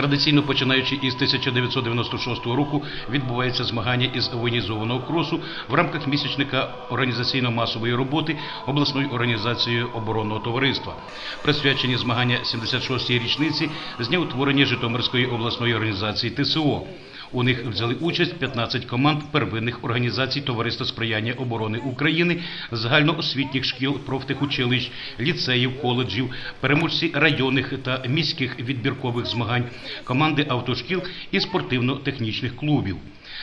Традиційно починаючи із 1996 року відбувається змагання із воєнізованого кросу в рамках місячника організаційно-масової роботи обласною організацією оборонного товариства. Присвячені змагання 76-ї річниці з дня утворення Житомирської обласної організації ТСО. У них взяли участь 15 команд первинних організацій Товариства сприяння оборони України, загальноосвітніх шкіл, профтехучилищ, ліцеїв, коледжів, переможці районних та міських відбіркових змагань, команди автошкіл і спортивно-технічних клубів.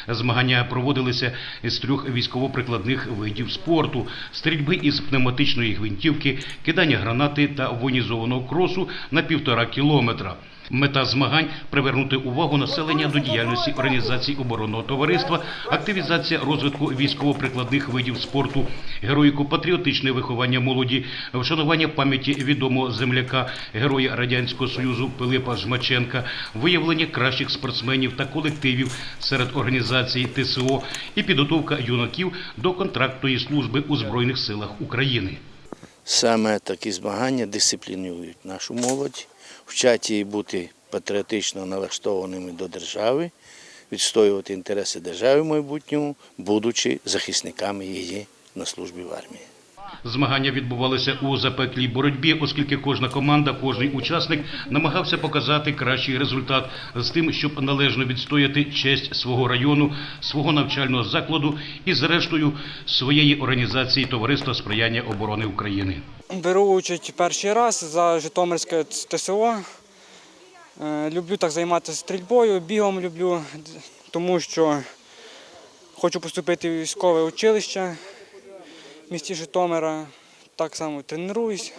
Змагання проводилися з трьох військово-прикладних видів спорту: стрільби із пневматичної гвинтівки, кидання гранати та воєнізованого кросу на півтора кілометра. Мета змагань привернути увагу населення до діяльності організацій оборонного товариства, активізація розвитку військово-прикладних видів спорту, героїко-патріотичне виховання молоді, вшанування пам'яті відомого земляка, героя радянського союзу Пилипа Жмаченка, виявлення кращих спортсменів та колективів серед організацій ТСО і підготовка юнаків до контрактної служби у збройних силах України. Саме такі змагання дисциплінують нашу молодь, вчать її бути патріотично налаштованими до держави, відстоювати інтереси держави в майбутньому, будучи захисниками її на службі в армії. Змагання відбувалися у запеклій боротьбі, оскільки кожна команда, кожний учасник намагався показати кращий результат з тим, щоб належно відстояти честь свого району, свого навчального закладу і, зрештою, своєї організації Товариства сприяння оборони України. Беру участь перший раз за Житомирське ТСО. Е, Люблю так займатися стрільбою, бігом люблю, тому що хочу поступити в військове училище місті Житомира. Так само тренуюсь.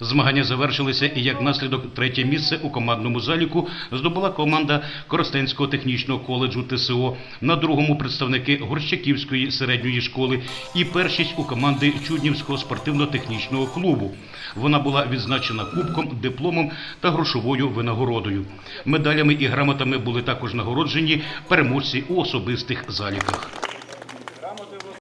Змагання завершилися і як наслідок третє місце у командному заліку здобула команда Коростенського технічного коледжу ТСО, на другому представники Горщаківської середньої школи і першість у команди Чуднівського спортивно-технічного клубу. Вона була відзначена кубком, дипломом та грошовою винагородою. Медалями і грамотами були також нагороджені переможці у особистих заліках.